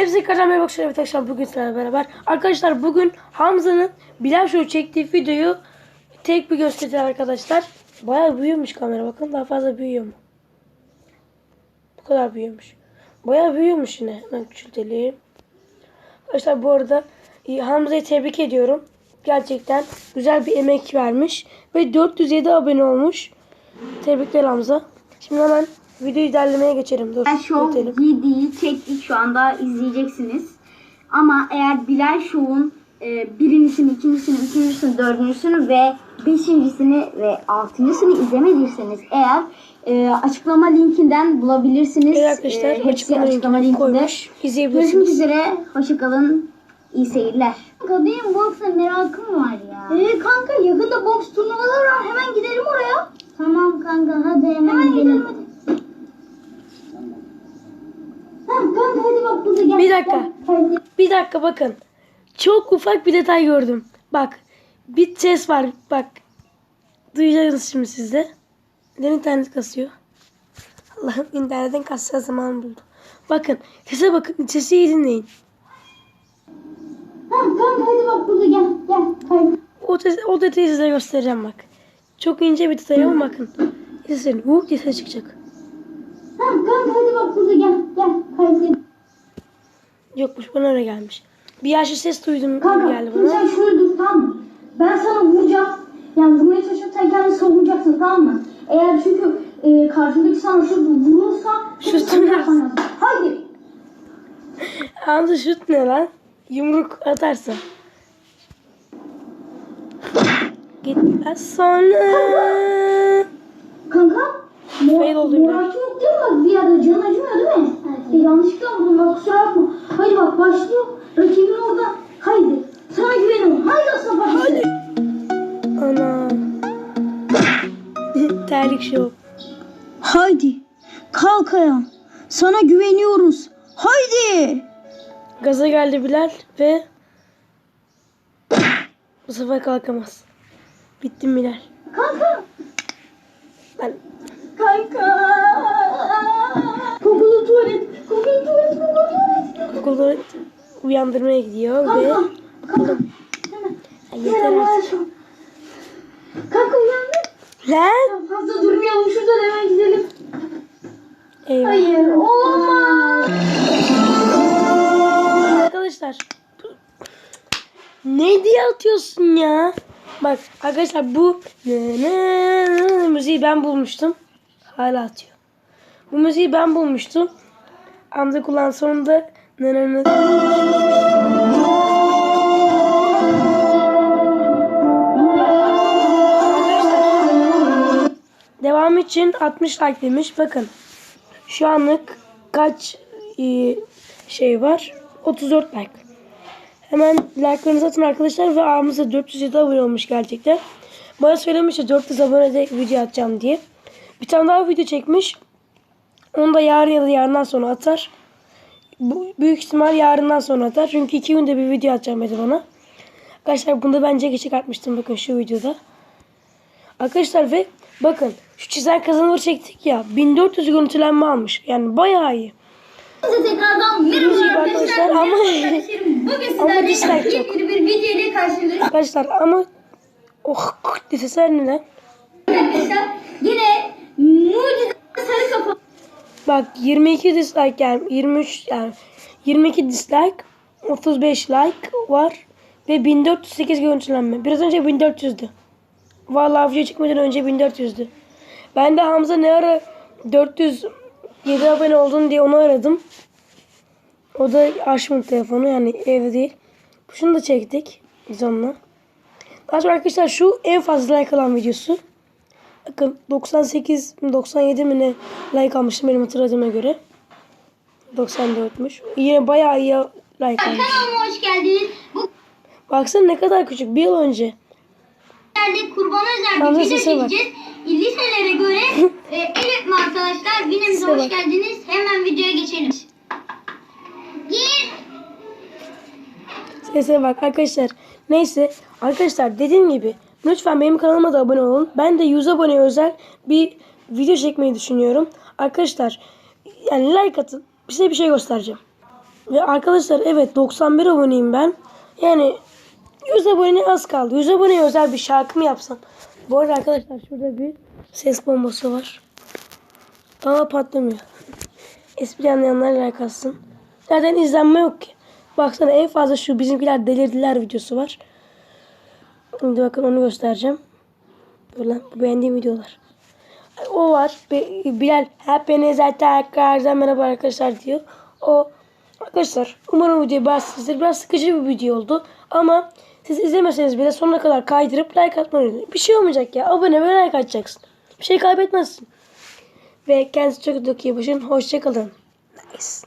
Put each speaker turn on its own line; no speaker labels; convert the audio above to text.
Hepsi kadar merhaba arkadaşlar. Evet arkadaşlar bugün sizlerle beraber. Arkadaşlar bugün Hamza'nın Bilal Show çektiği videoyu tek bir göstereceğiz arkadaşlar. Bayağı büyüyormuş kamera bakın daha fazla büyüyor mu? Bu kadar büyüyormuş. Bayağı büyüyormuş yine. Hemen küçültelim. Arkadaşlar bu arada e, Hamza'yı tebrik ediyorum. Gerçekten güzel bir emek vermiş. Ve 407 abone olmuş. Tebrikler Hamza. Şimdi hemen videoyu derlemeye geçelim. Dur.
Show
büyütelim.
7'yi çektik şu anda izleyeceksiniz. Ama eğer Bilal Show'un e, birincisini, ikincisini, üçüncüsünü, dördüncüsünü ve beşincisini ve altıncısını izlemediyseniz eğer e, açıklama linkinden bulabilirsiniz.
Evet arkadaşlar
E, hepsi
açıklama,
açıklama linkinde.
koymuş.
Görüşmek üzere. Hoşçakalın. İyi seyirler.
Kanka benim boksa merakım var ya. Ee kanka yakında boks turnuvaları var. Hemen gidelim oraya. Tamam kanka hadi hemen, hemen gidelim. hadi. Tamam kanka hadi bak burada gel.
Bir dakika.
Gel, Hadi.
Bir dakika bakın. Çok ufak bir detay gördüm. Bak. Bir ses var. Bak. Duyacaksınız şimdi siz de. Neden internet kasıyor? Allah'ım internetten kasacağı zaman buldu. Bakın. Sese bakın. Sesi iyi dinleyin.
Tamam kanka hadi bak burada gel. Gel. Hadi.
O, ses- o detayı size göstereceğim bak. Çok ince bir detay ama bakın. Sesin. Hu diye ses çıkacak.
Tamam kanka hadi bak burada gel. Gel. Hadi.
Yokmuş bana öyle gelmiş. Bir yaşlı ses duydum
Kanka
geldi bana.
sen şöyle dur tamam mı? Ben sana vuracağım. Yani vurmaya çalışıp sen kendini savunacaksın tamam mı? Eğer çünkü e, karşındaki sana şut vurursa
Şut
şut sana
vurursa.
yapman lazım. Haydi.
Hamza şut ne lan? Yumruk atarsa. Gitmez sonra.
Kanka.
Fail biraz.
Moral yok değil mi? Bir
Terlik şov.
Haydi. Kalk ayağa. Sana güveniyoruz. Haydi.
Gaza geldi Bilal ve bu sefer kalkamaz. Bittim Bilal.
Kanka.
Ben
Kanka. Kokulu tuvalet. Kokulu tuvalet. Kokulu tuvalet.
okulda uyandırmaya gidiyor ve
Kanka. Kanka.
Ay, yeter artık. Lan!
Fazla durmayalım şuradan hemen gidelim.
Eyvah.
Hayır olamaz.
Arkadaşlar ne diye atıyorsun ya? Bak arkadaşlar bu müziği ben bulmuştum. Hala atıyor. Bu müziği ben bulmuştum. Hamza kulağın sonunda ne, ne, ne. İçin 60 like demiş. Bakın şu anlık kaç e, şey var? 34 like. Hemen like'larınızı atın arkadaşlar ve ağımıza 407 abone olmuş gerçekten. Bana söylemişti 400 abone video atacağım diye. Bir tane daha video çekmiş. Onu da yarın ya da yarından sonra atar. Bu, büyük ihtimal yarından sonra atar. Çünkü iki günde bir video atacağım dedi bana. Arkadaşlar bunu da geçik atmıştım bakın şu videoda. Arkadaşlar ve bakın şu çizer kazanır çektik ya 1400 görüntülenme almış. Yani bayağı iyi.
Size tekrardan merhaba
arkadaşlar ama-.
Bugün
Ama dislike çok.
yepyeni bir video ile karşınızdayım
Arkadaşlar ama oh sesler ne lan?
arkadaşlar. Yine mucize sarı kafa.
Bak 22 dislike yani 23 yani 22 dislike 35 like var ve 1408 görüntülenme. Biraz önce 1400'dü. Vallahi video çekmeden önce 1400'dü. Ben de Hamza ne ara 407 abone oldun diye onu aradım. O da açmadı telefonu yani evde değil. Şunu da çektik onunla. Daha sonra arkadaşlar şu en fazla like alan videosu. Bakın 98 mi 97 mi ne like almıştım benim hatırladığıma göre. 94'müş. Yine bayağı iyi like almış.
Kanalıma hoş geldiniz. Bu
Baksana ne kadar küçük. Bir yıl önce.
Yerde kurban özel bir video çekeceğiz. Liselere göre e, evet mi arkadaşlar?
Sese
hoş
bak.
geldiniz. Hemen videoya geçelim. Gir.
Sese bak arkadaşlar. Neyse arkadaşlar dediğim gibi lütfen benim kanalıma da abone olun. Ben de 100 abone özel bir video çekmeyi düşünüyorum. Arkadaşlar yani like atın. Size bir şey göstereceğim. Ve arkadaşlar evet 91 aboneyim ben. Yani 100 aboneye az kaldı. 100 aboneye özel bir şarkı mı yapsam? Bu arada arkadaşlar şurada bir ses bombası var. Ama patlamıyor. Espri anlayanlar like atsın. Zaten izlenme yok ki. Baksana en fazla şu bizimkiler delirdiler videosu var. Şimdi bakın onu göstereceğim. Böyle bu beğendiğim videolar. O var. Bilal hepinize tekrardan merhaba arkadaşlar diyor. O arkadaşlar umarım video beğenmişsinizdir. Biraz sıkıcı bir video oldu. Ama siz izlemeseniz bile sonuna kadar kaydırıp like atmayı unutmayın. Bir şey olmayacak ya. Abone ve like atacaksın. Bir şey kaybetmezsin. Ve kendinize çok çok iyi bakın. Hoşçakalın. Nice.